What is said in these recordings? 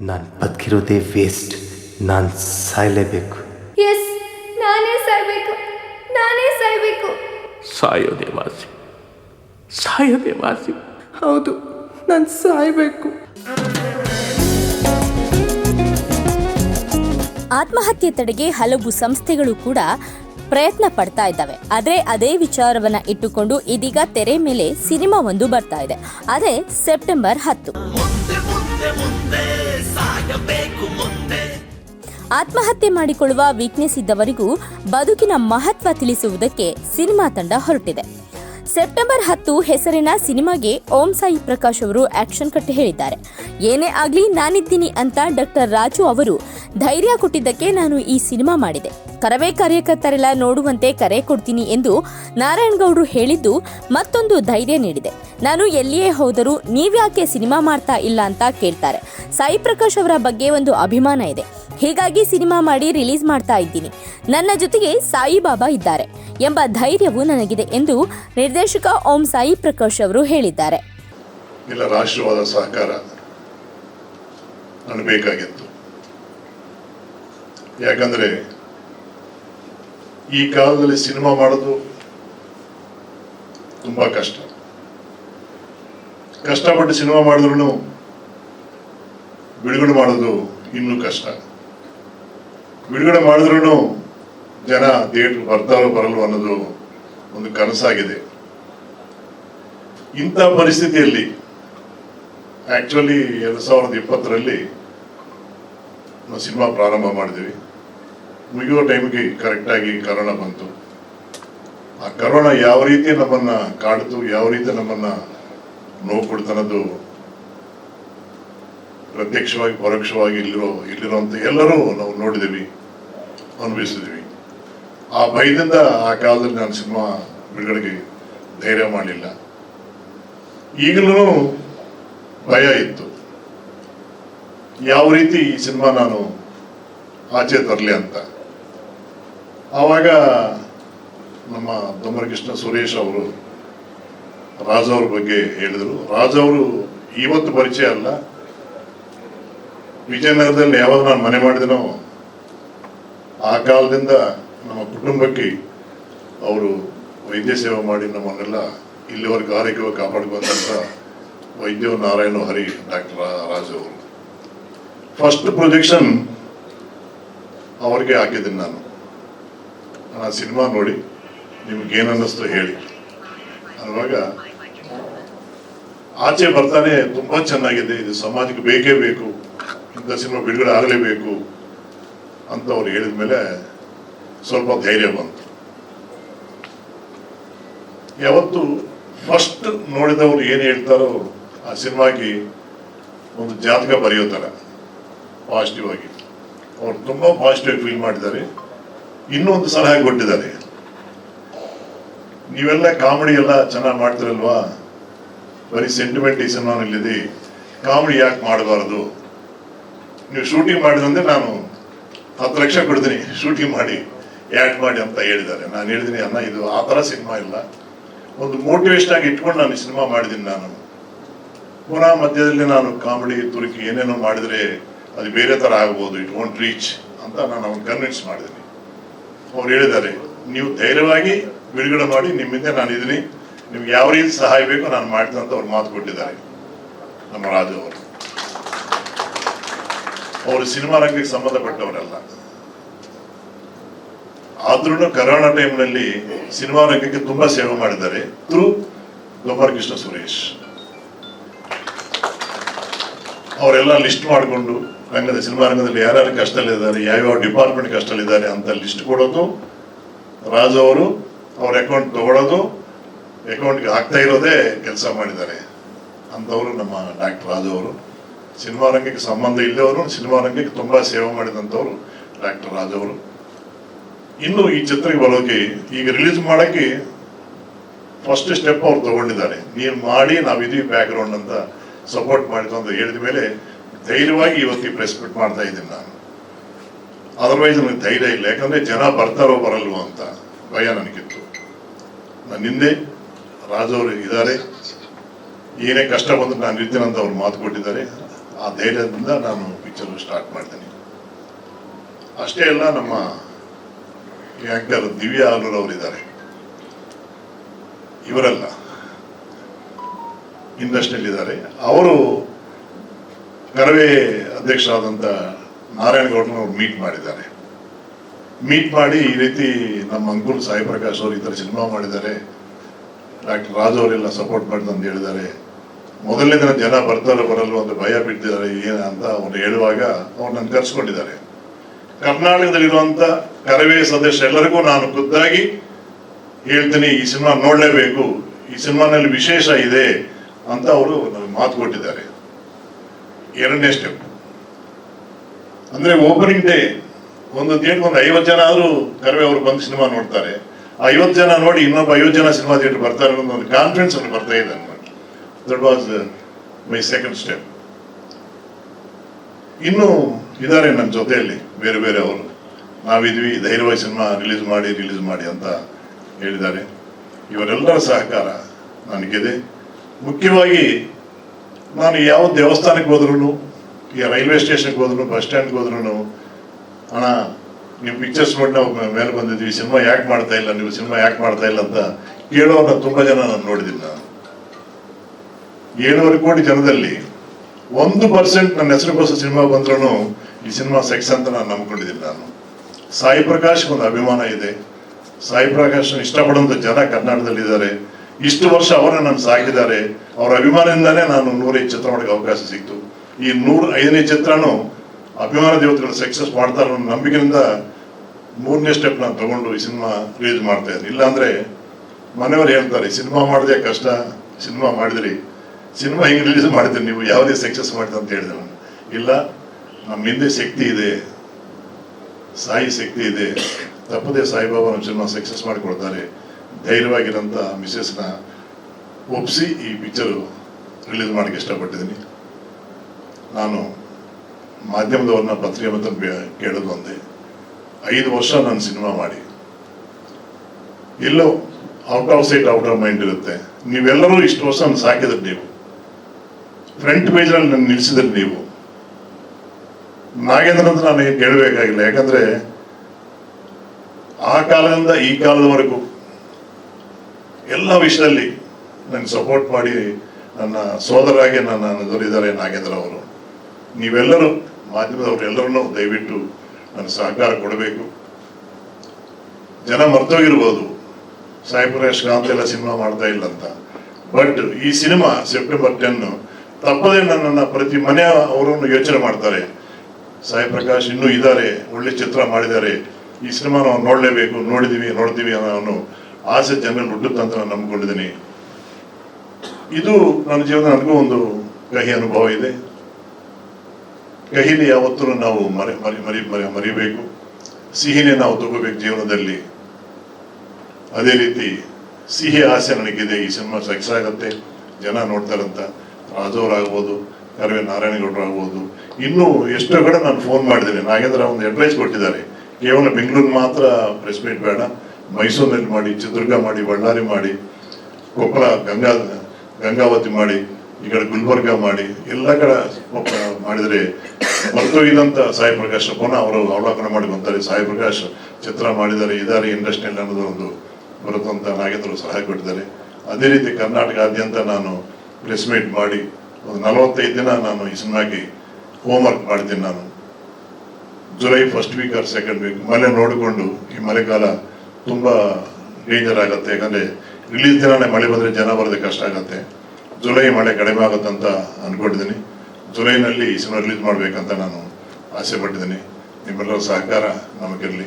ನಾನು ಬದುಕಿರೋದೇ ವೇಸ್ಟ್ ನಾನು ಸಾಯಲೇಬೇಕು. ಎಸ್ ನಾನೇ ಸಾಯ್ಬೇಕು. ನಾನೇ ಸಾಯ್ಬೇಕು. ಸಾಯೋದೇ ವಾಸಿ ಸಾಯೋದೇ ವಾಸಿ ಹೌದು ನಾನು ಸಾಯ್ಬೇಕು. ಆತ್ಮಹತ್ಯೆ ತಡೆಗೆ ಹಲವು ಸಂಸ್ಥೆಗಳು ಕೂಡ ಪ್ರಯತ್ನ ಪಡ್ತಾ ಇದ್ದಾವೆ. ಆದರೆ ಅದೇ ವಿಚಾರವನ್ನ ಇಟ್ಟುಕೊಂಡು ಇದೀಗ ತೆರೆ ಮೇಲೆ ಸಿನಿಮಾ ಒಂದು ಬರ್ತಾ ಇದೆ. ಅದೇ ಸೆಪ್ಟೆಂಬರ್ ಹತ್ತು. ಆತ್ಮಹತ್ಯೆ ಮಾಡಿಕೊಳ್ಳುವ ವೀಕ್ನೆಸ್ ಇದ್ದವರಿಗೂ ಬದುಕಿನ ಮಹತ್ವ ತಿಳಿಸುವುದಕ್ಕೆ ಸಿನಿಮಾ ತಂಡ ಹೊರಟಿದೆ. ಸೆಪ್ಟೆಂಬರ್ ಹತ್ತು ಹೆಸರಿನ ಸಿನಿಮಾಗೆ ಓಂ ಸಾಯಿ ಪ್ರಕಾಶ್ ಅವರು ಆಕ್ಷನ್ ಕಟ್ಟಿ ಹೇಳಿದ್ದಾರೆ. ಏನೇ ಆಗಲಿ ನಾನಿದ್ದೀನಿ ಅಂತ ಡಾಕ್ಟರ್ ರಾಜು ಅವರು ಧೈರ್ಯ ಕೊಟ್ಟಿದ್ದಕ್ಕೆ ನಾನು ಈ ಸಿನಿಮಾ ಮಾಡಿದೆ. ಕರವೇ ಕಾರ್ಯಕರ್ತರೆಲ್ಲ ನೋಡುವಂತೆ ಕರೆ ಕೊಡ್ತೀನಿ ಎಂದು ನಾರಾಯಣಗೌಡರು ಹೇಳಿದ್ದು ಮತ್ತೊಂದು ಧೈರ್ಯ ನೀಡಿದೆ. ನಾನು ಎಲ್ಲಿಯೇ ಹೋದರೂ ನೀವ್ಯಾಕೆ ಸಿನಿಮಾ ಮಾಡ್ತಾ ಇಲ್ಲ ಅಂತ ಕೇಳ್ತಾರೆ. ಸಾಯಿ ಪ್ರಕಾಶ್ ಅವರ ಬಗ್ಗೆ ಒಂದು ಅಭಿಮಾನ ಇದೆ. ಹೀಗಾಗಿ ಸಿನಿಮಾ ಮಾಡಿ ರಿಲೀಸ್ ಮಾಡ್ತಾ ಇದ್ದೀನಿ. ನನ್ನ ಜೊತೆಗೆ ಸಾಯಿಬಾಬಾ ಇದ್ದಾರೆ ಎಂಬ ಧೈರ್ಯವು ನನಗಿದೆ ಎಂದು ನಿರ್ದೇಶಕ ಓಂ ಸಾಯಿ ಪ್ರಕಾಶ್ ಅವರು ಹೇಳಿದ್ದಾರೆ. ಬೇಕಾಗಿತ್ತು. ಯಾಕಂದ್ರೆ ಈ ಕಾಲದಲ್ಲಿ ಸಿನಿಮಾ ಮಾಡೋದು ತುಂಬಾ ಕಷ್ಟ. ಕಷ್ಟಪಟ್ಟು ಸಿನಿಮಾ ಮಾಡಿದ್ರು ಬಿಡುಗಡೆ ಮಾಡೋದು ಇನ್ನೂ ಕಷ್ಟ. ಬಿಡುಗಡೆ ಮಾಡಿದ್ರು ಜನ ಥಿಯೇಟರ್ ಬರ್ತಾರೋ ಬರಲು ಅನ್ನೋದು ಒಂದು ಕನಸಾಗಿದೆ. ಇಂಥ ಪರಿಸ್ಥಿತಿಯಲ್ಲಿ ಆಕ್ಚುಲಿ ಎರಡು ಸಾವಿರದ ಇಪ್ಪತ್ತರಲ್ಲಿ ಸಿನಿಮಾ ಪ್ರಾರಂಭ ಮಾಡಿದ್ವಿ ಮುಗಿಯೋ ಟೈಮ್ಗೆ ಕರೆಕ್ಟಾಗಿ ಕರೋನಾ ಬಂತು. ಆ ಕರೋನಾ ಯಾವ ರೀತಿ ನಮ್ಮನ್ನ ಕಾಡ್ತು, ಯಾವ ರೀತಿ ನಮ್ಮನ್ನ ನೋವು ಕೊಡ್ತನ್ನೋದು ಪ್ರತ್ಯಕ್ಷವಾಗಿ, ಪರೋಕ್ಷವಾಗಿ ಇಲ್ಲಿರೋ, ಇಲ್ಲಿರುವಂತ ಎಲ್ಲರೂ ನಾವು ನೋಡಿದ್ದೀವಿ ಅನುಭವಿಸಿದ್ವಿ ಆ ಭಯದಿಂದ ಆ ಕಾಲದಲ್ಲಿ ನಾನು ಸಿನಿಮಾ ಬಿಡುಗಡೆಗೆ ಧೈರ್ಯ ಮಾಡಲಿಲ್ಲ. ಈಗಲೂ ಭಯ ಇತ್ತು. ಯಾವ ರೀತಿ ಈ ಸಿನಿಮಾ ನಾನು ಆಚೆ ತರಲಿ ಅಂತ? ಆವಾಗ ನಮ್ಮ ದೊಮ್ಮರಕೃಷ್ಣ ಸುರೇಶ್ ಅವರು ರಾಜ ಅವ್ರ ಬಗ್ಗೆ ಹೇಳಿದರು. ರಾಜ ಅವರು ಇವತ್ತು ಪರಿಚಯ ಅಲ್ಲ. ವಿಜಯನಗರದಲ್ಲಿ ಯಾವಾಗ ನಾನು ಮನೆ ಮಾಡಿದನೋ ಆ ಕಾಲದಿಂದ ನಮ್ಮ ಕುಟುಂಬಕ್ಕೆ ಅವರು ವೈದ್ಯ ಸೇವೆ ಮಾಡಿ ನಮ್ಮನ್ನೆಲ್ಲ ಇಲ್ಲಿವರೆಗೂ ಆರೋಗ್ಯವಾಗಿ ಕಾಪಾಡ್ಕೊಂಡಂತ ವೈದ್ಯ ನಾರಾಯಣ ಹರಿ ಡಾಕ್ಟರ್ ರಾಜ ಅವರು. ಫಸ್ಟ್ ಪ್ರೊಜೆಕ್ಷನ್ ಅವ್ರಿಗೆ ಹಾಕಿದ್ದೀನಿ ನಾನು. ಆ ಸಿನಿಮಾ ನೋಡಿ ನಿಮ್ಗೆ ಏನು ಅನ್ನಿಸ್ತು ಹೇಳಿ. ಅವಾಗ ಆಚೆ ಬರ್ತಾನೆ, ತುಂಬಾ ಚೆನ್ನಾಗಿದೆ, ಇದು ಸಮಾಜಕ್ಕೆ ಬೇಕೇ ಬೇಕು, ಇಂಥ ಸಿನಿಮಾ ಬಿಡುಗಡೆ ಆಗಲೇಬೇಕು ಅಂತ ಅವ್ರು ಹೇಳಿದ ಮೇಲೆ ಸ್ವಲ್ಪ ಧೈರ್ಯ ಬಂತು. ಯಾವತ್ತು ಫಸ್ಟ್ ನೋಡಿದವರು ಏನು ಹೇಳ್ತಾರೋ ಆ ಸಿನಿಮಾಗೆ ಒಂದು ಜಾತಕ ಬರೆಯೋ ಪಾಸಿಟಿವ್ ಆಗಿ ಅವ್ರು ತುಂಬಾ ಪಾಸಿಟಿವ್ ಫೀಲ್ ಮಾಡಿದ್ದಾರೆ. ಇನ್ನೊಂದು ಸಲಹೆ ಕೊಟ್ಟಿದ್ದಾರೆ. ನೀವೆಲ್ಲ ಕಾಮಿಡಿ ಎಲ್ಲ ಚೆನ್ನಾಗಿ ಮಾಡ್ತಿರಲ್ವಾ? ಬರೀ ಸೆಂಟಿಮೆಂಟ್ ಈ ಸಿನಿಮಾನಲ್ಲಿದೆ ಕಾಮಿಡಿ ಯಾಕೆ ಮಾಡಬಾರದು? ನೀವು ಶೂಟಿಂಗ್ ಮಾಡಿದ್ರೆ ನಾನು ಹತ್ತು ಲಕ್ಷ ಕೊಡ್ತೀನಿ. ಶೂಟಿಂಗ್ ಮಾಡಿ ಆ್ಯಡ್ ಮಾಡಿ ಅಂತ ಹೇಳಿದ್ದಾರೆ. ನಾನು ಹೇಳಿದ್ದೀನಿ ಅನ್ನ ಇದು ಆ ಥರ ಸಿನಿಮಾ ಇಲ್ಲ. ಒಂದು ಮೋಟಿವೇಶನ್ ಆಗಿ ಇಟ್ಕೊಂಡು ನಾನು ಸಿನಿಮಾ ಮಾಡಿದ್ದೀನಿ ನಾನು. ಪುನಃ ಮಧ್ಯದಲ್ಲಿ ನಾನು ಕಾಮಿಡಿ ತುರುಕಿ ಏನೇನೋ ಮಾಡಿದರೆ ಅದು ಬೇರೆ ಥರ ಆಗ್ಬೋದು ಇಟ್ ವೋಂಟ್ ರೀಚ್ ಅಂತ ನಾನು ಅವ್ನು ಕನ್ವಿನ್ಸ್ ಮಾಡಿದ್ದೀನಿ. ಅವ್ರು ಹೇಳಿದ್ದಾರೆ, ನೀವು ಧೈರ್ಯವಾಗಿ ಬಿಡುಗಡೆ ಮಾಡಿ, ನಿಮ್ಮಿಂದ ನಾನು ಇದ್ದೀನಿ ನಿಮ್ಗೆ ಯಾವ ರೀತಿ ಸಹಾಯ ಬೇಕೋ ನಾನು ಮಾಡ್ತೀನಿ ಅಂತ ಅವ್ರು ಮಾತು ಕೊಟ್ಟಿದ್ದಾರೆ. ನಮ್ಮ ರಾಜು ಅವರು. ಅವರು ಸಿನಿಮಾ ರಂಗಕ್ಕೆ ಸಂಬಂಧಪಟ್ಟವರಲ್ಲ. ಆದ್ರೂ ಕರೋನಾ ಟೈಮ್ನಲ್ಲಿ ಸಿನಿಮಾ ರಂಗಕ್ಕೆ ತುಂಬಾ ಸೇವೆ ಮಾಡಿದ್ದಾರೆ ಥ್ರೂ ಕೃಷ್ಣ ಸುರೇಶ್ ಅವರೆಲ್ಲ ಲಿಸ್ಟ್ ಮಾಡಿಕೊಂಡು ರಂಗದ ಸಿನಿಮಾ ರಂಗದಲ್ಲಿ ಯಾರ್ಯಾರು ಕಷ್ಟದಲ್ಲಿದ್ದಾರೆ, ಯಾವ್ಯಾವ ಡಿಪಾರ್ಟ್ಮೆಂಟ್ ಕಷ್ಟದಲ್ಲಿದ್ದಾರೆ ಅಂತ ಲಿಸ್ಟ್ ಕೊಡೋದು. ರಾಜು ಅವರು ಅವ್ರ ಅಕೌಂಟ್ ತಗೊಳ್ಳೋದು ಅಕೌಂಟ್ಗೆ ಆಗ್ತಾ ಇರೋದೇ ಕೆಲಸ ಮಾಡಿದ್ದಾರೆ. ಅಂಥವರು ನಮ್ಮ ಡಾಕ್ಟರ್ ರಾಜು ಅವರು. ಸಿನಿಮಾ ರಂಗಕ್ಕೆ ಸಂಬಂಧ ಇಲ್ಲದವರು, ಸಿನಿಮಾ ರಂಗಕ್ಕೆ ತುಂಬಾ ಸೇವೆ ಮಾಡಿದಂಥವ್ರು ಡಾಕ್ಟರ್ ರಾಜು ಅವರು. ಇನ್ನು ಈ ಚಿತ್ರಕ್ಕೆ ಬರೋಕೆ ಈಗ ರಿಲೀಸ್ ಮಾಡೋಕೆ ಫಸ್ಟ್ ಸ್ಟೆಪ್ ಅವ್ರು ತಗೊಂಡಿದ್ದಾರೆ. ನೀವು ಮಾಡಿ, ನಾವು ಇದೀವಿ ಬ್ಯಾಕ್ಗ್ರೌಂಡ್ ಅಂತ ಸಪೋರ್ಟ್ ಮಾಡಿದ್ದು ಅಂತ ಹೇಳಿದ ಮೇಲೆ ಧೈರ್ಯವಾಗಿ ಇವತ್ತು ಪ್ರೆಸ್ ಮೀಟ್ ಮಾಡ್ತಾ ಇದ್ದೀನಿ ನಾನು. ಅದರ್ವೈಸ್ ನನಗೆ ಧೈರ್ಯ ಇಲ್ಲ. ಯಾಕಂದ್ರೆ ಜನ ಬರ್ತಾರೋ ಬರಲ್ವೋ ಅಂತ ಭಯ ನನಗಿತ್ತು. ನನ್ನ ಹಿಂದೆ ರಾಜವರು ಇದ್ದಾರೆ. ಏನೇ ಕಷ್ಟ ಬಂದ್ರೆ ನಾನು ಇರ್ತೀನಿ ಅಂತ ಅವ್ರು ಮಾತು ಕೊಟ್ಟಿದ್ದಾರೆ. ಆ ಧೈರ್ಯದಿಂದ ನಾನು ಪಿಕ್ಚರ್ ಸ್ಟಾರ್ಟ್ ಮಾಡ್ತೀನಿ. ಅಷ್ಟೇ ಅಲ್ಲ, ನಮ್ಮ ಆ್ಯಂಕರ್ ದಿವ್ಯಾ ಆಲೂರ್ ಅವರಿದ್ದಾರೆ ಇವರಲ್ಲ. ಇಂಡಸ್ಟ್ರಿಯಲ್ಲಿದ್ದಾರೆ. ಅವರು ಕರವೇ ಅಧ್ಯಕ್ಷರಾದಂಥ ನಾರಾಯಣಗೌಡರನ್ನು ಮೀಟ್ ಮಾಡಿದ್ದಾರೆ. ಮೀಟ್ ಮಾಡಿ ಈ ರೀತಿ ನಮ್ಮ ಅಂಕುಲ್ ಸಾಯಿ ಪ್ರಕಾಶ್ ಅವರು ಈ ಥರ ಸಿನಿಮಾ ಮಾಡಿದ್ದಾರೆ. ಡಾಕ್ಟರ್ ರಾಜು ಅವರೆಲ್ಲ ಸಪೋರ್ಟ್ ಮಾಡಿದ್ರು ಅಂತ ಹೇಳಿದ್ದಾರೆ. ಮೊದಲನೇ ದಿನ ಜನ ಬರ್ತಾರೋ, ಬರಲ್ವೋ ಅಂತ ಭಯ ಬಿಟ್ಟಿದ್ದಾರೆ, ಏನ ಅಂತ ಅವ್ರು ಹೇಳುವಾಗ ಅವ್ರು ನನ್ನ ಕರ್ಸ್ಕೊಂಡಿದ್ದಾರೆ. ಕರ್ನಾಟಕದಲ್ಲಿರುವಂಥ ಕರವೇ ಸದಸ್ಯರೆಲ್ಲರಿಗೂ ನಾನು ಖುದ್ದಾಗಿ ಹೇಳ್ತೀನಿ, ಈ ಸಿನಿಮಾ ನೋಡಲೇಬೇಕು, ಈ ಸಿನಿಮಾನಲ್ಲಿ ವಿಶೇಷ ಇದೆ ಅಂತ ಅವರು ನನಗೆ ಮಾತು ಕೊಟ್ಟಿದ್ದಾರೆ. ಎರಡನೇ ಸ್ಟೆಪ್ ಅಂದ್ರೆ ಓಪನಿಂಗ್ ಡೇ ಒಂದು ಥಿಯೇಟರ್ ಒಂದು ಐವತ್ತು ಜನ ಆದರೂ ಕರವೇ ಅವರು ಬಂದು ಸಿನಿಮಾ ನೋಡ್ತಾರೆ. ಐವತ್ತು ಜನ ನೋಡಿ ಇನ್ನೊಬ್ಬ ಐವತ್ತು ಜನ ಸಿನಿಮಾ ಥಿಯೇಟರ್ ಬರ್ತಾರೆ ಒಂದು ಕಾನ್ಫಿಡೆನ್ಸ್ ಅವ್ರಿಗೆ ಬರ್ತಾ ಇದೆ ನನಗೆ that was my second step ಇನ್ನು ಇದ್ದಾರೆ ನನ್ನ ಜೊತೆಯಲ್ಲಿ ಬೇರೆ ಬೇರೆ ಅವರು. ನಾವಿದ್ವಿ, ಧೈರ್ಯವಾಗಿ ಸಿನಿಮಾ ರಿಲೀಸ್ ಮಾಡಿ ರಿಲೀಸ್ ಮಾಡಿ ಅಂತ ಹೇಳಿದ್ದಾರೆ. ಇವರೆಲ್ಲರ ಸಹಕಾರ ನನಗಿದೆ. ಮುಖ್ಯವಾಗಿ ನಾನು ಯಾವ ದೇವಸ್ಥಾನಕ್ಕೆ ಹೋದ್ರೂ ಈಗ ರೈಲ್ವೆ ಸ್ಟೇಷನ್ಗೆ ಹೋದ್ರು ಬಸ್ ಸ್ಟ್ಯಾಂಡ್ಗೆ ಹೋದ್ರು ಅಣ್ಣ, ನೀವು ಪಿಕ್ಚರ್ಸ್ ನೋಡಿ ನಾವು ಮೇಲೆ ಬಂದಿದ್ವಿ ಸಿನಿಮಾ ಯಾಕೆ ಮಾಡ್ತಾ ಇಲ್ಲ, ನೀವು ಸಿನಿಮಾ ಯಾಕೆ ಮಾಡ್ತಾ ಇಲ್ಲ ಅಂತ ಕೇಳೋರ್ನ ತುಂಬ ಜನ ನಾನು ನೋಡಿದ್ದೀನಿ ನಾನು. ಏಳುವರೆ ಕೋಟಿ ಜನದಲ್ಲಿ ಒಂದು ಪರ್ಸೆಂಟ್ ನನ್ನ ಹೆಸರುಗೋಸ್ಕರ ಸಿನಿಮಾ ಬಂದ್ರೂ ಈ ಸಿನಿಮಾ ಸೆಕ್ಸ್ ಅಂತ ನಾನು ನಂಬ್ಕೊಂಡಿದ್ದೀನಿ ನಾನು. ಸಾಯಿ ಪ್ರಕಾಶ್ ಒಂದು ಅಭಿಮಾನ ಇದೆ. ಸಾಯಿ ಪ್ರಕಾಶ್ ಇಷ್ಟಪಡುವಂಥ ಜನ ಕರ್ನಾಟಕದಲ್ಲಿದ್ದಾರೆ. ಇಷ್ಟು ವರ್ಷ ಅವರನ್ನ ನಾನು ಸಾಕಿದ್ದಾರೆ ಅವರ ಅಭಿಮಾನದಿಂದಾನೇ ನಾನು ನೂರೈದು ಚಿತ್ರ ಮಾಡೋಕ್ಕೆ ಅವಕಾಶ ಸಿಕ್ತು. ಈ ನೂರ ಐದನೇ ಚಿತ್ರನೂ ಅಭಿಮಾನ ದೇವತೆಗಳು ಸಕ್ಸಸ್ ಮಾಡ್ತಾರೆ ನಂಬಿಕೆಯಿಂದ ಮೂರನೇ ಸ್ಟೆಪ್ ನಾನು ತಗೊಂಡು ಈ ಸಿನಿಮಾ ರಿಲೀಸ್ ಮಾಡ್ತಾ ಇದ್ದೀನಿ. ಇಲ್ಲಾಂದ್ರೆ ಮನೆಯವರು ಹೇಳ್ತಾರೆ, ಸಿನಿಮಾ ಮಾಡಿದೆ ಕಷ್ಟ, ಸಿನಿಮಾ ಮಾಡಿದ್ರಿ. ಸಿನಿಮಾ ಹಿಂಗೆ ರಿಲೀಸ್ ಮಾಡಿದ್ರಿ ನೀವು? ಯಾವುದೇ ಸಕ್ಸಸ್ ಮಾಡಿದೆ ಅಂತ ಹೇಳಿದೆ ನಾನು. ಇಲ್ಲ, ನಮ್ಮ ಹಿಂದೆ ಶಕ್ತಿ ಇದೆ. ಸಾಯಿ ಶಕ್ತಿ ಇದೆ. ತಪ್ಪದೆ ಸಾಯಿಬಾಬಾ ನಮ್ಮ ಸಿನಿಮಾ ಸಕ್ಸಸ್ ಮಾಡಿಕೊಡ್ತಾರೆ. ಧೈರ್ಯವಾಗಿರೋಂಥ ಮಿಸಸ್ನ ಒಪ್ಪಿಸಿ ಈ ಪಿಕ್ಚರು ರಿಲೀಸ್ ಮಾಡೋಕ್ಕೆ ಇಷ್ಟಪಟ್ಟಿದ್ದೀನಿ. ನಾನು ಮಾಧ್ಯಮದವ್ರನ್ನ ಪತ್ರಿಕೆ ಮತ್ತು ಕೇಳೋದು ಒಂದೇ. ಐದು ವರ್ಷ ನಾನು ಸಿನಿಮಾ ಮಾಡಿ. ಎಲ್ಲೋ out of sight out of mind ಇರುತ್ತೆ. ನೀವೆಲ್ಲರೂ ಇಷ್ಟು ವರ್ಷ ನಾನು ಸಾಕಿದ್ರಿ ನೀವು. ಫ್ರಂಟ್ ಪೇಜ್ನಲ್ಲಿ ನಾನು ನಿಲ್ಲಿಸಿದ್ರಿ ನೀವು. ನಾಗೇಂದ್ರ ಅಂತ ನಾನು ಹೇಳಬೇಕಾಗಿಲ್ಲ ಯಾಕಂದ್ರೆ ಆ ಕಾಲದಿಂದ ಈ ಕಾಲದವರೆಗೂ ಎಲ್ಲ ವಿಷಯದಲ್ಲಿ ನನಗೆ ಸಪೋರ್ಟ್ ಮಾಡಿ ನನ್ನ ಸೋದರಾಗಿ ನನ್ನ ದೊರೆಯಿದ್ದಾರೆ ನಾಗೇಂದ್ರ ಅವರು. ನೀವೆಲ್ಲರೂ ಮಾಧ್ಯಮದವರು ಎಲ್ಲರನ್ನೂ ದಯವಿಟ್ಟು ನನ್ನ ಸಹಕಾರ ಕೊಡಬೇಕು. ಜನ ಮರ್ತೋಗಿರ್ಬೋದು. ಸಾಯಿ ಪ್ರಕಾಶ್ ಕಾಂತ್ ಎಲ್ಲ ಸಿನಿಮಾ ಮಾಡ್ತಾ ಇಲ್ಲ ಅಂತ. ಬಟ್ ಈ ಸಿನಿಮಾ ಸೆಪ್ಟೆಂಬರ್ ಟೆನ್ ತಪ್ಪದೇ ನನ್ನ ಪ್ರತಿ ಮನೆ ಅವರನ್ನು ಯೋಚನೆ ಮಾಡ್ತಾರೆ. ಸಾಯಿ ಪ್ರಕಾಶ್ ಇನ್ನೂ ಇದ್ದಾರೆ, ಒಳ್ಳೆ ಚಿತ್ರ ಮಾಡಿದ್ದಾರೆ. ಈ ಸಿನಿಮಾ ನಾವು ನೋಡಲೇಬೇಕು, ನೋಡಿದೀವಿ, ನೋಡ್ತೀವಿ ಅನ್ನೋ ಆಸೆ ಜನರಲ್ಲಿ ಹುಟ್ಟುತ್ತಂತ ನಾನು ನಂಬ್ಕೊಂಡಿದ್ದೀನಿ. ಇದು ನನ್ನ ಜೀವನ ನನಗೂ ಒಂದು ಕಹಿ ಅನುಭವ ಇದೆ. ಕಹಿಲಿ ಯಾವತ್ತೂ ನಾವು ಮರಿ ಮರಿ ಮರಿ ಮರಿ, ಮರಿಬೇಕು. ಸಿಹಿನೇ ನಾವು ತಗೋಬೇಕು ಜೀವನದಲ್ಲಿ. ಅದೇ ರೀತಿ ಸಿಹಿ ಆಸೆ ನನಗಿದೆ, ಈ ಸಿನಿಮಾ ಸಕ್ಸಸ್ ಆಗುತ್ತೆ ಜನ ನೋಡ್ತಾರಂತ. ರಾಜವ್ರಾಗ್ಬೋದು, ಕರವೇ ನಾರಾಯಣಗೌಡರು ಆಗ್ಬೋದು ಇನ್ನೂ ಎಷ್ಟೋ ಕಡೆ ನಾನು ಫೋನ್ ಮಾಡಿದ್ದೀನಿ. ನಾಗೇಂದ್ರ ಒಂದು ಅಡ್ವೈಸ್ ಕೊಟ್ಟಿದ್ದಾರೆ. ಕೇವಲ ಬೆಂಗಳೂರು ಮಾತ್ರ ಪ್ರೆಸ್ ಮೀಟ್ ಬೇಡ. ಮೈಸೂರಿನಲ್ಲಿ ಮಾಡಿ, ಚಿತ್ರದುರ್ಗ ಮಾಡಿ, ಬಳ್ಳಾರಿ ಮಾಡಿ, ಕೊಪ್ಪಳ, ಗಂಗಾ, ಗಂಗಾವತಿ ಮಾಡಿ, ಈ ಕಡೆ ಗುಲ್ಬರ್ಗ ಮಾಡಿ, ಎಲ್ಲ ಕಡೆ ಮಾಡಿದರೆ ಇದಂತ ಸಾಯಿ ಪ್ರಕಾಶ್, ಪುನಃ ಅವರು ಅವಲೋಕನ ಮಾಡಿ ಬಂತಾರೆ. ಸಾಯಿ ಪ್ರಕಾಶ್ ಚಿತ್ರ ಮಾಡಿದ್ದಾರೆ, ಇದಾರೆ, ಇಂಡಸ್ಟ್ರಿಯಲ್ಲಿ ಅನ್ನೋದು ಒಂದು ಬರುತ್ತಂತ ನಾಗೇಂದ್ರ ಸಹಾಯ ಕೊಟ್ಟಿದ್ದಾರೆ. ಅದೇ ರೀತಿ ಕರ್ನಾಟಕಾದ್ಯಂತ ನಾನು ಪ್ರೆಸ್ ಮೀಟ್ ಮಾಡಿ, ಒಂದು ನಲವತ್ತೈದು ದಿನ ನಾನು ಈ ಸಿನಿಮಾಗೆ ಹೋಮ್ವರ್ಕ್ ಮಾಡ್ತೀನಿ ನಾನು. July first week or second week ಮಳೆ ನೋಡಿಕೊಂಡು ಈ ಮಳೆಗಾಲ ತುಂಬ ಡೇಂಜರ್ ಆಗುತ್ತೆ. ಯಾಕಂದರೆ ರಿಲೀಸ್ ದಿನನೇ ಮಳೆ ಬಂದರೆ ಜನ ಬರೋದಕ್ಕೆ ಕಷ್ಟ ಆಗುತ್ತೆ. ಜುಲೈ ಮಳೆ ಕಡಿಮೆ ಆಗುತ್ತೆ ಅಂತ ಅಂದ್ಕೊಂಡಿದ್ದೀನಿ ಜುಲೈನಲ್ಲಿ ಈ ಸಿನಿಮಾ ರಿಲೀಸ್ ಮಾಡಬೇಕಂತ ನಾನು ಆಸೆ ಪಟ್ಟಿದ್ದೀನಿ. ನಿಮ್ಮೆಲ್ಲರ ಸಹಕಾರ ನಮಗಿರಲಿ.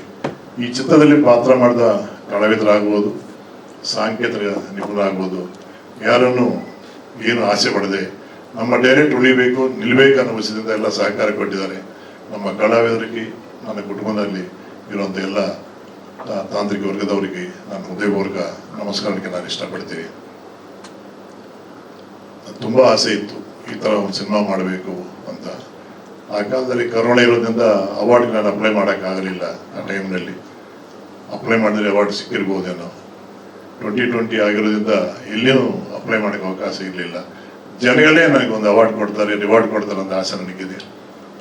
ಈ ಚಿತ್ರದಲ್ಲಿ ಪಾತ್ರ ಮಾಡಿದ ಕಲಾವಿದರಾಗ್ಬೋದು, ಸಾಂಕೇತಿಕ ನಿಪುಣರಾಗ್ಬೋದು, ಯಾರನ್ನು ಏನು ಆಸೆ ಪಡದೆ ನಮ್ಮ ಡೈರೆಕ್ಟ್ ಉಳಿಬೇಕು ನಿಲ್ಲಬೇಕು ಅನ್ನೋ ವಿಷಯದಿಂದ ಎಲ್ಲ ಸಹಕಾರ ಕೊಟ್ಟಿದ್ದಾರೆ. ನಮ್ಮ ಕಲಾವಿದರಿಗೆ, ನನ್ನ ಕುಟುಂಬದಲ್ಲಿ ಇರುವಂಥ ಎಲ್ಲ ತಾಂತ್ರಿಕ ವರ್ಗದವರಿಗೆ ನಾನು ಹೃದಯಪೂರ್ವಕ ನಮಸ್ಕಾರಕ್ಕೆ ನಾನು ಇಷ್ಟಪಡ್ತೀನಿ. ತುಂಬ ಆಸೆ ಇತ್ತು. ಈ ಥರ ಒಂದು ಸಿನಿಮಾ ಮಾಡಬೇಕು ಅಂತ. ಆ ಕಾಲದಲ್ಲಿ ಕರೋನಾ ಇರೋದ್ರಿಂದ ಅವಾರ್ಡ್ಗೆ ನಾನು ಅಪ್ಲೈ ಮಾಡೋಕ್ಕಾಗಲಿಲ್ಲ ಆ ಟೈಮ್ನಲ್ಲಿ ಅಪ್ಲೈ ಮಾಡಿದ್ರೆ ಅವಾರ್ಡ್ ಸಿಕ್ಕಿರ್ಬೋದೇನೋ ಟ್ವೆಂಟಿ ಟ್ವೆಂಟಿ ಆಗಿರೋದ್ರಿಂದ ಎಲ್ಲಿಯೂ ಅಪ್ಲೈ ಮಾಡೋಕ್ಕೆ ಅವಕಾಶ ಇರಲಿಲ್ಲ. ಜನಗಳೇ ನನಗೆ ಒಂದು ಅವಾರ್ಡ್ ಕೊಡ್ತಾರೆ ರಿವಾರ್ಡ್ ಕೊಡ್ತಾರೆ ಅಂತ ಆಸೆ ನನಗಿದೆ.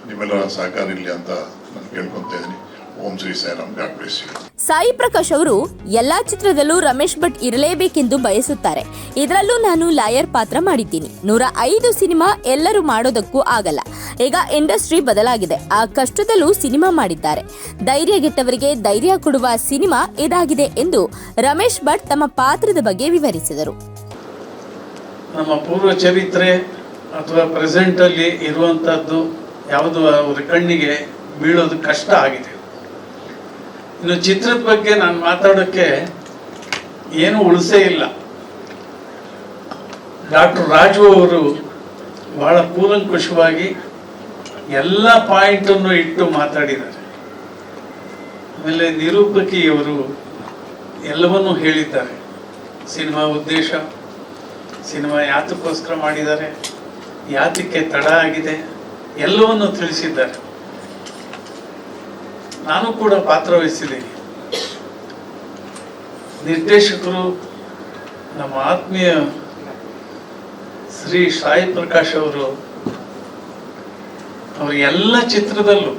ನಿಮ್ಮೆಲ್ಲರ ಸಹಕಾರ ಇರಲಿ ಅಂತ ನಾನು ಕೇಳ್ಕೊತಾ ಇದ್ದೀನಿ. ಓಂ ಶ್ರೀ ಸಾಯಿರಾಮ್ ಗಾಡ್ ಬ್ಲೆಸ್ ಸಾಯಿ ಪ್ರಕಾಶ್ ಅವರು ಎಲ್ಲಾ ಚಿತ್ರದಲ್ಲೂ ರಮೇಶ್ ಭಟ್ ಇರಲೇಬೇಕೆಂದು ಬಯಸುತ್ತಾರೆ. ಇದರಲ್ಲೂ ನಾನು ಲಾಯರ್ ಪಾತ್ರ ಮಾಡಿದ್ದೀನಿ. ನೂರ ಐದು ಸಿನಿಮಾ ಎಲ್ಲರೂ ಮಾಡೋದಕ್ಕೂ ಆಗಲ್ಲ. ಈಗ ಇಂಡಸ್ಟ್ರಿ ಬದಲಾಗಿದೆ. ಆ ಕಷ್ಟದಲ್ಲೂ ಸಿನಿಮಾ ಮಾಡಿದ್ದಾರೆ. ಧೈರ್ಯಗೆಟ್ಟವರಿಗೆ ಧೈರ್ಯ ಕೊಡುವ ಸಿನಿಮಾ ಇದಾಗಿದೆ ಎಂದು ರಮೇಶ್ ಭಟ್ ತಮ್ಮ ಪಾತ್ರದ ಬಗ್ಗೆ ವಿವರಿಸಿದರು. ನಮ್ಮ ಪೂರ್ವ ಚರಿತ್ರೆ ಅಥವಾ ಪ್ರೆಸೆಂಟಲ್ಲಿ ಇರುವಂಥದ್ದು ಯಾವುದು ಅವರ ಕಣ್ಣಿಗೆ ಬೀಳೋದು ಕಷ್ಟ ಆಗಿದೆ. ಇನ್ನು ಚಿತ್ರದ ಬಗ್ಗೆ ನಾನು ಮಾತಾಡೋಕ್ಕೆ ಏನು ಉಳಿಸೇ ಇಲ್ಲ. ಡಾಕ್ಟರ್ ರಾಜು ಅವರು ಬಹಳ ಕೂಲಂಕುಷವಾಗಿ ಎಲ್ಲ ಪಾಯಿಂಟನ್ನು ಇಟ್ಟು ಮಾತಾಡಿದ್ದಾರೆ. ಆಮೇಲೆ ನಿರೂಪಕಿಯವರು ಎಲ್ಲವನ್ನೂ ಹೇಳಿದ್ದಾರೆ. ಸಿನಿಮಾ ಉದ್ದೇಶ, ಸಿನಿಮಾ ಯಾತಕ್ಕೋಸ್ಕರ ಮಾಡಿದ್ದಾರೆ, ಯಾತಕ್ಕೆ ತಡ ಆಗಿದೆ, ಎಲ್ಲವನ್ನು ತಿಳಿಸಿದ್ದಾರೆ. ನಾನು ಕೂಡ ಪಾತ್ರವಹಿಸಿದ್ದೀನಿ ನಿರ್ದೇಶಕರು ನಮ್ಮ ಆತ್ಮೀಯ ಶ್ರೀ ಸಾಯಿ ಪ್ರಕಾಶ್ ಅವರು ಅವ್ರ ಎಲ್ಲ ಚಿತ್ರದಲ್ಲೂ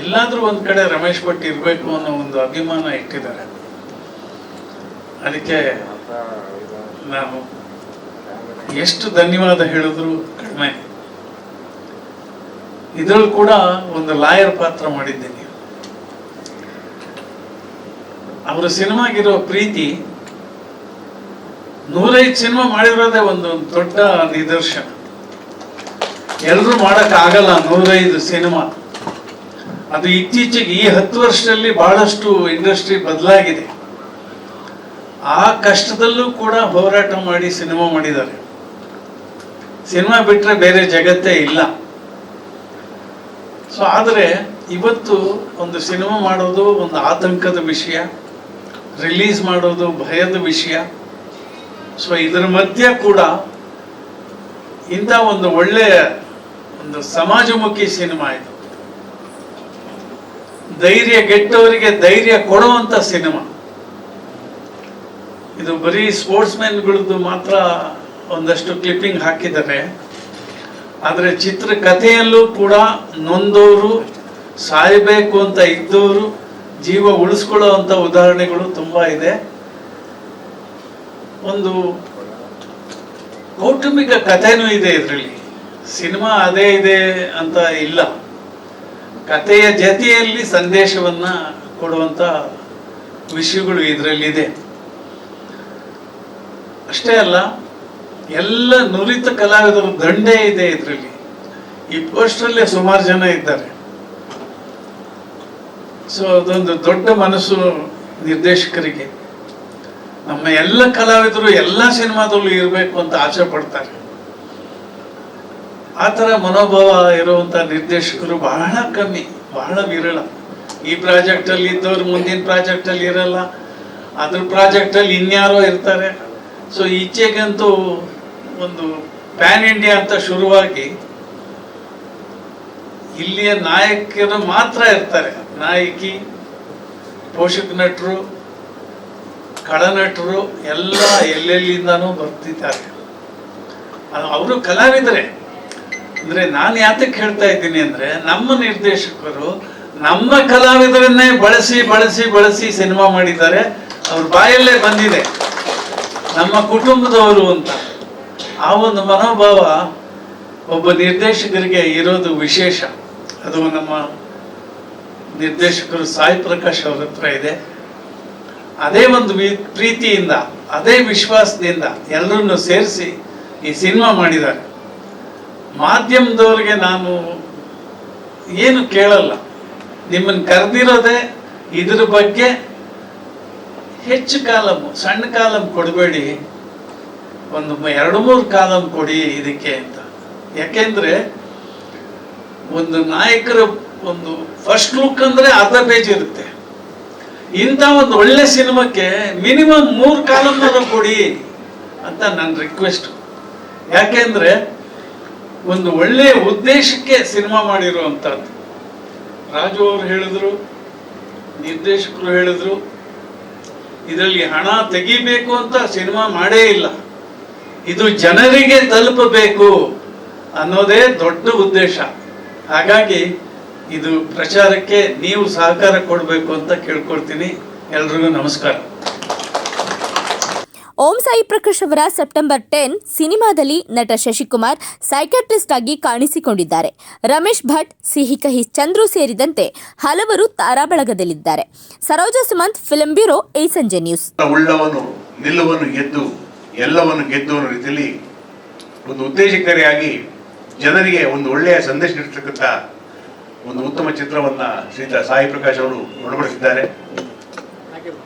ಎಲ್ಲಾದ್ರೂ ಒಂದ್ ಕಡೆ ರಮೇಶ್ ಭಟ್ ಇರಬೇಕು ಅನ್ನೋ ಒಂದು ಅಭಿಮಾನ ಇಟ್ಟಿದ್ದಾರೆ. ಅದಕ್ಕೆ ನಾನು ಎಷ್ಟು ಧನ್ಯವಾದ ಹೇಳಿದ್ರು ಕಡಿಮೆ. ಇದ್ರಲ್ಲಿ ಕೂಡ ಒಂದು ಲಾಯರ್ ಪಾತ್ರ ಮಾಡಿದ್ದೀನಿ ಅವರ ಸಿನಿಮಾಗಿರೋ ಪ್ರೀತಿ ನೂರೈದು ಸಿನಿಮಾ ಮಾಡಿರೋದೇ ಒಂದು ದೊಡ್ಡ ನಿದರ್ಶನ. ಎಲ್ಲರೂ ಮಾಡಕ್ ಆಗಲ್ಲ ನೂರೈದು ಸಿನಿಮಾ. ಅದು ಇತ್ತೀಚೆಗೆ ಈ ಹತ್ತು ವರ್ಷದಲ್ಲಿ ಬಹಳಷ್ಟು ಇಂಡಸ್ಟ್ರಿ ಬದಲಾಗಿದೆ. ಆ ಕಷ್ಟದಲ್ಲೂ ಕೂಡ ಹೋರಾಟ ಮಾಡಿ ಸಿನಿಮಾ ಮಾಡಿದ್ದಾರೆ. ಸಿನಿಮಾ ಬಿಟ್ಟರೆ ಬೇರೆ ಜಗತ್ತೇ ಇಲ್ಲ. ಸೊ ಆದರೆ ಇವತ್ತು ಒಂದು ಸಿನಿಮಾ ಮಾಡೋದು ಒಂದು ಆತಂಕದ ವಿಷಯ ರಿಲೀಸ್ ಮಾಡೋದು ಭಯದ ವಿಷಯ. ಸೊ ಇದರ ಮಧ್ಯೆ ಕೂಡ ಇಂಥ ಒಂದು ಒಳ್ಳೆಯ ಒಂದು ಸಮಾಜಮುಖಿ ಸಿನಿಮಾ ಇದು. ಧೈರ್ಯ ಗೆಟ್ಟವರಿಗೆ ಧೈರ್ಯ ಕೊಡುವಂಥ ಸಿನಿಮಾ. ಇದು ಬರೀ ಸ್ಪೋರ್ಟ್ಸ್ ಮ್ಯಾನ್ಗಳದ್ದು ಮಾತ್ರ ಒಂದಷ್ಟು ಕ್ಲಿಪ್ಪಿಂಗ್ ಹಾಕಿದ್ದಾರೆ ಆದರೆ ಚಿತ್ರಕಥೆಯಲ್ಲೂ ಕೂಡ ನೊಂದವರು ಸಾಯಬೇಕು ಅಂತ ಇದ್ದವರು ಜೀವ ಉಳಿಸ್ಕೊಳ್ಳೋ ಉದಾಹರಣೆಗಳು ತುಂಬಾ ಇದೆ. ಒಂದು ಕೌಟುಂಬಿಕ ಕಥೆನೂ ಇದೆ ಇದರಲ್ಲಿ. ಸಿನಿಮಾ ಅದೇ ಇದೆ ಅಂತ ಇಲ್ಲ. ಕಥೆಯ ಜತೆಯಲ್ಲಿ ಸಂದೇಶವನ್ನ ಕೊಡುವಂತ ವಿಷಯಗಳು ಇದರಲ್ಲಿದೆ. ಅಷ್ಟೇ ಅಲ್ಲ ಎಲ್ಲ ನುರಿತ ಕಲಾವಿದರು ದಂಡೆ ಇದೆ ಇದರಲ್ಲಿ. ಈ ಪೋಸ್ಟರಲ್ಲೇ ಸುಮಾರು ಜನ ಇದ್ದಾರೆ. ಸೊ ಅದೊಂದು ದೊಡ್ಡ ಮನಸ್ಸು ನಿರ್ದೇಶಕರಿಗೆ. ನಮ್ಮ ಎಲ್ಲ ಕಲಾವಿದರು ಎಲ್ಲ ಸಿನಿಮಾದಲ್ಲೂ ಇರಬೇಕು ಅಂತ ಆಸೆ ಪಡ್ತಾರೆ. ಆ ಥರ ಮನೋಭಾವ ಇರುವಂಥ ನಿರ್ದೇಶಕರು ಬಹಳ ಕಮ್ಮಿ, ಬಹಳ ವಿರಳ. ಈ ಪ್ರಾಜೆಕ್ಟ್ ಅಲ್ಲಿ ಇದ್ದವ್ರು ಮುಂದಿನ ಪ್ರಾಜೆಕ್ಟ್ ಅಲ್ಲಿ ಇರಲ್ಲ, ಅದ್ರ ಪ್ರಾಜೆಕ್ಟ್ ಅಲ್ಲಿ ಇನ್ಯಾರೋ ಇರ್ತಾರೆ. ಸೊ ಈಚೆಗಂತೂ ಒಂದು ಪ್ಯಾನ್ ಇಂಡಿಯಾ ಅಂತ ಶುರುವಾಗಿ ಇಲ್ಲಿಯ ನಾಯಕರು ಮಾತ್ರ ಇರ್ತಾರೆ. ನಾಯಕಿ, ಪೋಷಕ ನಟರು ಕಳನಟರು ಎಲ್ಲ ಎಲ್ಲೆಲ್ಲಿಂದಾನೂ ಬರ್ತಿದ್ದಾರೆ. ಅವರು ಕಲಾವಿದರೆ. ಅಂದ್ರೆ ನಾನು ಯಾತಕ್ಕೆ ಹೇಳ್ತಾ ಇದ್ದೀನಿ ಅಂದ್ರೆ ನಮ್ಮ ನಿರ್ದೇಶಕರು ನಮ್ಮ ಕಲಾವಿದರನ್ನೇ ಬಳಸಿ ಬಳಸಿ ಬಳಸಿ ಸಿನಿಮಾ ಮಾಡಿದ್ದಾರೆ. ಅವ್ರ ಬಾಯಲ್ಲೇ ಬಂದಿದೆ. ನಮ್ಮ ಕುಟುಂಬದವರು ಅಂತ. ಆ ಒಂದು ಮನೋಭಾವ ಒಬ್ಬ ನಿರ್ದೇಶಕರಿಗೆ ಇರೋದು ವಿಶೇಷ. ಅದು ನಮ್ಮ ನಿರ್ದೇಶಕರು ಸಾಯಿ ಪ್ರಕಾಶ್ ಅವ್ರ ಹತ್ರ ಇದೆ. ಅದೇ ಒಂದು ಪ್ರೀತಿಯಿಂದ, ಅದೇ ವಿಶ್ವಾಸದಿಂದ ಎಲ್ಲರನ್ನು ಸೇರಿಸಿ ಈ ಸಿನಿಮಾ ಮಾಡಿದ್ದಾರೆ. ಮಾಧ್ಯಮದವ್ರಿಗೆ ನಾನು ಏನು ಕೇಳಲ್ಲ. ನಿಮ್ಮನ್ನು ಕರೆದಿರೋದೇ ಇದ್ರ ಬಗ್ಗೆ ಹೆಚ್ಚು ಕಾಲಮ್, ಸಣ್ಣ ಕಾಲಮ್ ಕೊಡಬೇಡಿ. ಒಂದು ಎರಡು ಮೂರು ಕಾಲಂ ಕೊಡಿ ಇದಕ್ಕೆ ಅಂತ. ಯಾಕೆಂದ್ರೆ ಒಂದು ನಾಯಕರ ಒಂದು ಫಸ್ಟ್ ಲುಕ್ ಅಂದ್ರೆ ಅರ್ಧ ಪೇಜ್ ಇರುತ್ತೆ. ಇಂಥ ಒಂದು ಒಳ್ಳೆ ಸಿನಿಮಾಕ್ಕೆ ಮಿನಿಮಮ್ ಮೂರು ಕಾಲಂ ಕೊಡಿ ಅಂತ ನನ್ನ ರಿಕ್ವೆಸ್ಟ್ ಯಾಕೆಂದ್ರೆ ಒಂದು ಒಳ್ಳೆಯ ಉದ್ದೇಶಕ್ಕೆ ಸಿನಿಮಾ ಮಾಡಿರುವಂಥದ್ದು. ರಾಜು ಅವರು ಹೇಳಿದ್ರು, ನಿರ್ದೇಶಕರು ಹೇಳಿದ್ರು, ಇದರಲ್ಲಿ ಹಣ ತೆಗಿಬೇಕು ಅಂತ ಸಿನಿಮಾ ಮಾಡೇ ಇಲ್ಲ. ಇದು ಜನರಿಗೆ ತಲುಪಬೇಕು ಅನ್ನೋದೇ ದೊಡ್ಡ ಉದ್ದೇಶ. ಹಾಗಾಗಿ ಇದು ಪ್ರಚಾರಕ್ಕೆ ನೀವು ಸಹಕಾರ ಕೊಡಬೇಕು ಅಂತ ಕೇಳ್ಕೊಳ್ತೀನಿ. ಎಲ್ರಿಗೂ ನಮಸ್ಕಾರ. ಓಂ ಸಾಯಿ ಪ್ರಕಾಶ್ ಅವರ ಸೆಪ್ಟೆಂಬರ್ ಟೆನ್ ಸಿನಿಮಾದಲ್ಲಿ ನಟ ಶಶಿಕುಮಾರ್ ಸೈಕಾಟ್ರಿಸ್ಟ್ ಆಗಿ ಕಾಣಿಸಿಕೊಂಡಿದ್ದಾರೆ. ರಮೇಶ್ ಭಟ್ ಸಿಹಿ ಕಹಿ ಚಂದ್ರು ಸೇರಿದಂತೆ ಹಲವರು ತಾರಾಬಳಗದಲ್ಲಿದ್ದಾರೆ. ಸರೋಜಾ ಸುಮಂತ್ ಫಿಲಂ ಬ್ಯೂರೋ ಏ ಸಂಜೆ ನ್ಯೂಸ್. ಉಳ್ಳವನು ನಿಲ್ಲುವನು ಗೆದ್ದು ಎಲ್ಲವನ್ನು ಗೆದ್ದು ಅನ್ನೋ ರೀತಿಯಲ್ಲಿ ಒಂದು ಉತ್ತೇಜಕಾರಿಯಾಗಿ ಜನರಿಗೆ ಒಂದು ಒಳ್ಳೆಯ ಸಂದೇಶ ನೀಡತಕ್ಕಂಥ ಒಂದು ಉತ್ತಮ ಚಿತ್ರವನ್ನ ಶ್ರೀ ಸಾಯಿ ಪ್ರಕಾಶ್ ಅವರು ಒಳಪಡಿಸಿದ್ದಾರೆ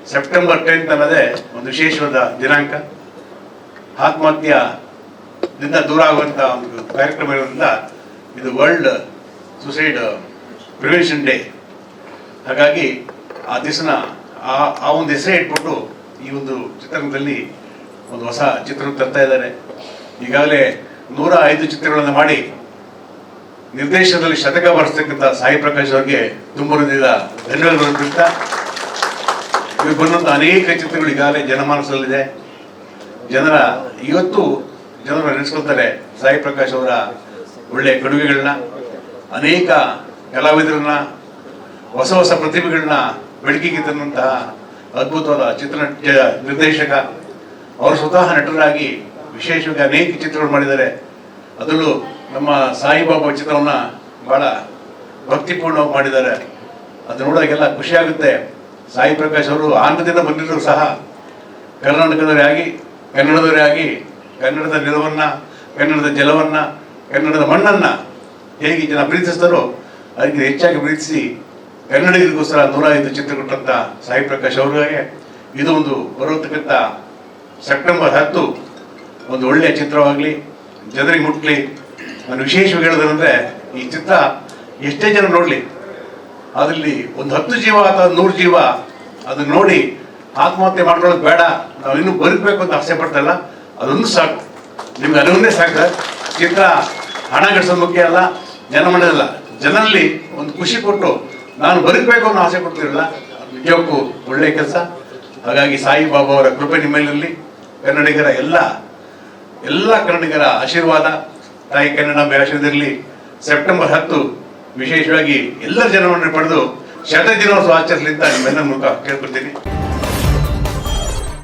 ಸೆಪ್ಟೆಂಬರ್ ಟೆಂತ್ ಅನ್ನೋದೇ ಒಂದು ವಿಶೇಷವಾದ ದಿನಾಂಕ. ಆತ್ಮಹತ್ಯದಿಂದ ದೂರ ಆಗುವಂಥ ಒಂದು ಕಾರ್ಯಕ್ರಮ ಇರೋದ್ರಿಂದ ಇದು ವರ್ಲ್ಡ್ ಸುಸೈಡ್ ಪ್ರಿವೆನ್ಷನ್ ಡೇ ಹಾಗಾಗಿ ಆ ದಿವಸನ ಆ ಆ ಒಂದು ಹೆಸರೇ ಇಟ್ಬಿಟ್ಟು ಈ ಒಂದು ಚಿತ್ರರಂಗದಲ್ಲಿ ಒಂದು ಹೊಸ ಚಿತ್ರ ತರ್ತಾ ಇದ್ದಾರೆ. ಈಗಾಗಲೇ ನೂರ ಐದು ಚಿತ್ರಗಳನ್ನು ಮಾಡಿ ನಿರ್ದೇಶನದಲ್ಲಿ ಶತಕ ಬರೆಸ್ತಕ್ಕಂಥ ಸಾಯಿ ಪ್ರಕಾಶ್ ಅವರಿಗೆ ತುಂಬ ಹೃದಯದ ಧನ್ಯವಾದಗಳು ತಿಳಿಸ್ತಾ ಇವು ಬಂದಂಥ ಅನೇಕ ಚಿತ್ರಗಳು ಈಗಾಗಲೇ ಜನಮಾನಸದಲ್ಲಿದೆ. ಜನರ ಇವತ್ತು ಜನರು ನೆನೆಸ್ಕೊಳ್ತಾರೆ ಸಾಯಿ ಪ್ರಕಾಶ್ ಅವರ ಒಳ್ಳೆಯ ಕೊಡುಗೆಗಳನ್ನ, ಅನೇಕ ಕಲಾವಿದರನ್ನ, ಹೊಸ ಹೊಸ ಪ್ರತಿಭೆಗಳನ್ನ ಬೆಳಕಿಗೆ ತಂದಂತಹ ಅದ್ಭುತವಾದ ಚಿತ್ರ ನಿರ್ದೇಶಕ ಅವರು ಸ್ವತಃ ನಟರಾಗಿ ವಿಶೇಷವಾಗಿ ಅನೇಕ ಚಿತ್ರಗಳು ಮಾಡಿದ್ದಾರೆ. ಅದರಲ್ಲೂ ನಮ್ಮ ಸಾಯಿಬಾಬಾ ಚಿತ್ರವನ್ನು ಬಹಳ ಭಕ್ತಿಪೂರ್ಣವಾಗಿ ಮಾಡಿದ್ದಾರೆ. ಅದು ನೋಡೋಕ್ಕೆಲ್ಲ ಖುಷಿಯಾಗುತ್ತೆ ಸಾಯಿ ಪ್ರಕಾಶ್ ಅವರು ಆಂಧ್ರದಿಂದ ಬಂದಿದ್ರು ಸಹ ಕರ್ನಾಟಕದವರೇ ಆಗಿ, ಕನ್ನಡದವರೇ ಆಗಿ, ಕನ್ನಡದ ನೆಲವನ್ನ, ಕನ್ನಡದ ಜಲವನ್ನ, ಕನ್ನಡದ ಮಣ್ಣನ್ನ ಹೇಗೆ ಜನ ಪ್ರೀತಿಸ್ತಾರೋ ಅದಕ್ಕೆ ಹೆಚ್ಚಾಗಿ ಪ್ರೀತಿಸಿ ಕನ್ನಡಿಗರಿಗೋಸ್ಕರ ನೂರ ಐದು ಚಿತ್ರ ಕೊಟ್ಟಂತ ಸಾಯಿ ಪ್ರಕಾಶ್ ಅವರಿಗೆ. ಇದು ಒಂದು ಬರತಕ್ಕಂಥ ಸೆಪ್ಟೆಂಬರ್ ಹತ್ತು ಒಂದು ಒಳ್ಳೆಯ ಚಿತ್ರವಾಗಲಿ, ಜನರಿಗೆ ಮುಟ್ಲಿ. ನಾನು ವಿಶೇಷವಾಗಿ ಹೇಳೋದಂದ್ರೆ ಈ ಚಿತ್ರ ಎಷ್ಟೇ ಜನ ನೋಡಲಿ, ಅದರಲ್ಲಿ ಒಂದು ಹತ್ತು ಜೀವ ಅಥವಾ ನೂರು ಜೀವ ಅದನ್ನ ನೋಡಿ ಆತ್ಮಹತ್ಯೆ ಮಾಡ್ಕೊಳ್ಳೋದು ಬೇಡ, ನಾವು ಇನ್ನೂ ಬದುಕಬೇಕು ಅಂತ ಆಸೆ ಪಡ್ತಲ್ಲ ಅದೊಂದು ಸಾಕು. ನಿಮ್ಗೆ ಅದೊಂದೇ ಸಾಕು. ಚಿತ್ರ ಹಣ ಗಳಿಸೋದು ಮುಖ್ಯ ಅಲ್ಲ, ಜನ ಮನೆ ಅಲ್ಲ. ಜನರಲ್ಲಿ ಒಂದು ಖುಷಿ ಕೊಟ್ಟು ನಾನು ಬದುಕಬೇಕು ಅನ್ನೋ ಆಸೆ ಪಡ್ತಿರಲ್ಲ, ಅದು ನಿಜಕ್ಕೂ ಒಳ್ಳೆಯ ಕೆಲಸ. ಹಾಗಾಗಿ ಸಾಯಿಬಾಬಾ ಅವರ ಕೃಪೆ ನಿಮ್ಮಲ್ಲಿ ಕನ್ನಡಿಗರ ಎಲ್ಲ ಎಲ್ಲ ಕನ್ನಡಿಗರ ಆಶೀರ್ವಾದ. ತಾಯಿ ಕನ್ನಡ ಆಶೀರ್ವಾದದಲ್ಲಿ ಸೆಪ್ಟೆಂಬರ್ ಹತ್ತು ವಿಶೇಷವಾಗಿ ಎಲ್ಲರ ಜನವನ್ನು ಪಡೆದು ಶತ ದಿನೋತ್ಸವ ಆಚರಿಸಲಿ ಅಂತ ನಿಮ್ಮೆಲ್ಲ ಮೂಲಕ ಕೇಳ್ಕೊಳ್ತೀನಿ.